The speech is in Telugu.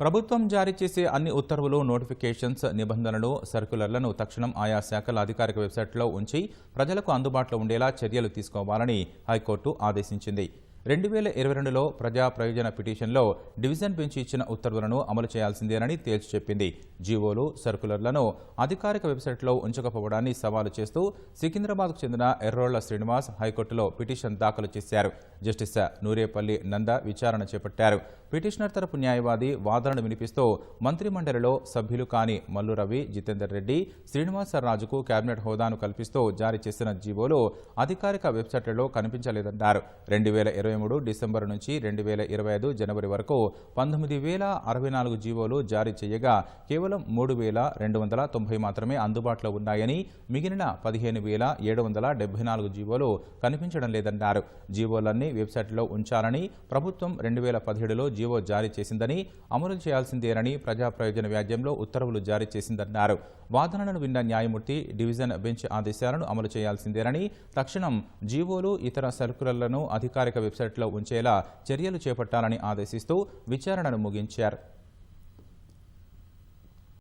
ప్రభుత్వం జారీ చేసే అన్ని ఉత్తర్వులు నోటిఫికేషన్స్ నిబంధనలు సర్క్యులర్లను తక్షణం ఆయా శాఖల అధికారిక వెబ్సైట్లో ఉంచి ప్రజలకు అందుబాటులో ఉండేలా చర్యలు తీసుకోవాలని హైకోర్టు ఆదేశించింది. రెండు వేల ఇరవై రెండులో ప్రజా ప్రయోజన పిటిషన్లో డివిజన్ బెంచ్ ఇచ్చిన ఉత్తర్వులను అమలు చేయాల్సిందేనని తేల్చి చెప్పింది. జీవోలు సర్కులర్లను అధికారిక వెబ్సైట్లో ఉంచకపోవడాన్ని సవాలు చేస్తూ సికింద్రాబాద్కు చెందిన ఎర్రోళ్ళ శ్రీనివాస్ హైకోర్టులో పిటిషన్ దాఖలు చేశారు. జస్టిస్ నూరేపల్లి నంద విచారణ చేపట్టారు. పిటిషనర్ తరపు న్యాయవాది వాదనను వినిపిస్తూ మంత్రిమండలిలో సభ్యులు కాని మల్లు రవి జితేందర్ రెడ్డి శ్రీనివాసరాజుకు కేబినెట్ హోదాను కల్పిస్తూ జారీ చేసిన జీవోలు అధికారిక వెబ్సైట్లలో కనిపించలేదన్నారు. రెండు వేల ఇరవై మూడు డిసెంబర్ నుంచి రెండు వేల ఇరవై ఐదు జనవరి వరకు పంతొమ్మిది వేల అరవై నాలుగు జీవోలు జారీ చేయగా కేవలం మూడు వేల రెండు వందల తొంభై మాత్రమే అందుబాటులో ఉన్నాయని మిగిలిన పదిహేను వేల ఏడు వందల డెబ్బై నాలుగు జీవోలు కనిపించడం లేదన్నారు. జీవోలన్నీ వెబ్సైట్లో ఉంచాలని ప్రభుత్వం రెండు వేల పదిహేడులో జీవో జారీ చేసిందని అమలు చేయాల్సిందేనని ప్రజా ప్రయోజన వ్యాజ్యంలో ఉత్తర్వులు జారీ చేసిందన్నారు. వాదనలను విన్న న్యాయమూర్తి డివిజన్ బెంచ్ ఆదేశాలను అమలు చేయాల్సిందేనని తక్షణం జీవోలు ఇతర సర్కులర్లను అధికారిక వెబ్సైట్లో ఉంచేలా చర్యలు చేపట్టాలని ఆదేశిస్తూ విచారణను ముగించారు.